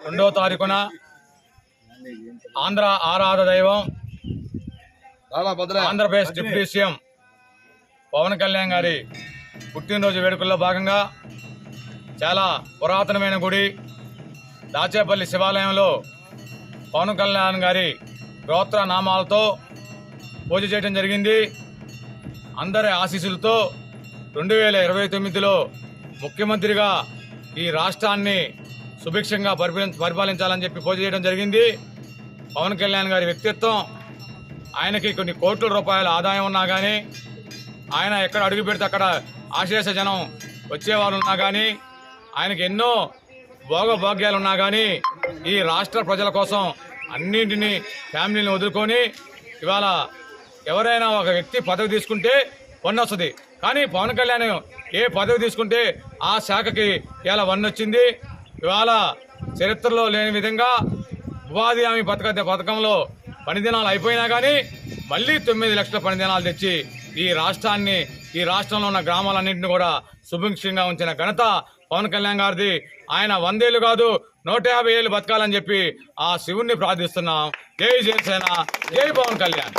రెండవ తారీఖున ఆంధ్ర ఆరాధ దైవం ఆంధ్రప్రదేశ్ డిప్యూటీ సీఎం పవన్ కళ్యాణ్ గారి పుట్టినరోజు వేడుకల్లో భాగంగా చాలా పురాతనమైన గుడి దాచేపల్లి శివాలయంలో పవన్ కళ్యాణ్ గారి గోత్ర నామాలతో పూజ చేయడం జరిగింది. అందరి ఆశీస్సులతో రెండు వేల ఇరవై తొమ్మిదిలో ముఖ్యమంత్రిగా ఈ రాష్ట్రాన్ని సుభిక్షంగా పరిపాలించ పరిపాలించాలని చెప్పి పూజ చేయడం జరిగింది. పవన్ కళ్యాణ్ గారి వ్యక్తిత్వం ఆయనకి కొన్ని కోట్ల రూపాయల ఆదాయం ఉన్నా కానీ ఆయన ఎక్కడ అడుగు పెడితే అక్కడ ఆశేష జనం వచ్చేవాళ్ళు ఉన్నా కానీ ఆయనకి ఎన్నో భోగభాగ్యాలు ఉన్నా కానీ ఈ రాష్ట్ర ప్రజల కోసం అన్నింటినీ ఫ్యామిలీని వదులుకొని ఇవాళ ఎవరైనా ఒక వ్యక్తి పదవి తీసుకుంటే వన్ వస్తుంది కానీ పవన్ కళ్యాణ్ ఏ పదవి తీసుకుంటే ఆ శాఖకి ఇలా వన్ వచ్చింది ఇవాళ చరిత్రలో లేని విధంగా ఉపాధి హామీ పథక పథకంలో పనిదినాలు అయిపోయినా కానీ మళ్ళీ తొమ్మిది లక్షల పనిదినాలు తెచ్చి ఈ రాష్ట్రాన్ని ఈ రాష్ట్రంలో ఉన్న గ్రామాలన్నింటినీ కూడా సుభిక్షంగా ఉంచిన ఘనత పవన్ కళ్యాణ్ గారిది. ఆయన వందేళ్ళు కాదు నూట యాభై ఏళ్ళు బతకాలని చెప్పి ఆ శివుణ్ణి ప్రార్థిస్తున్నాం. జై జనసేన జై పవన్ కళ్యాణ్.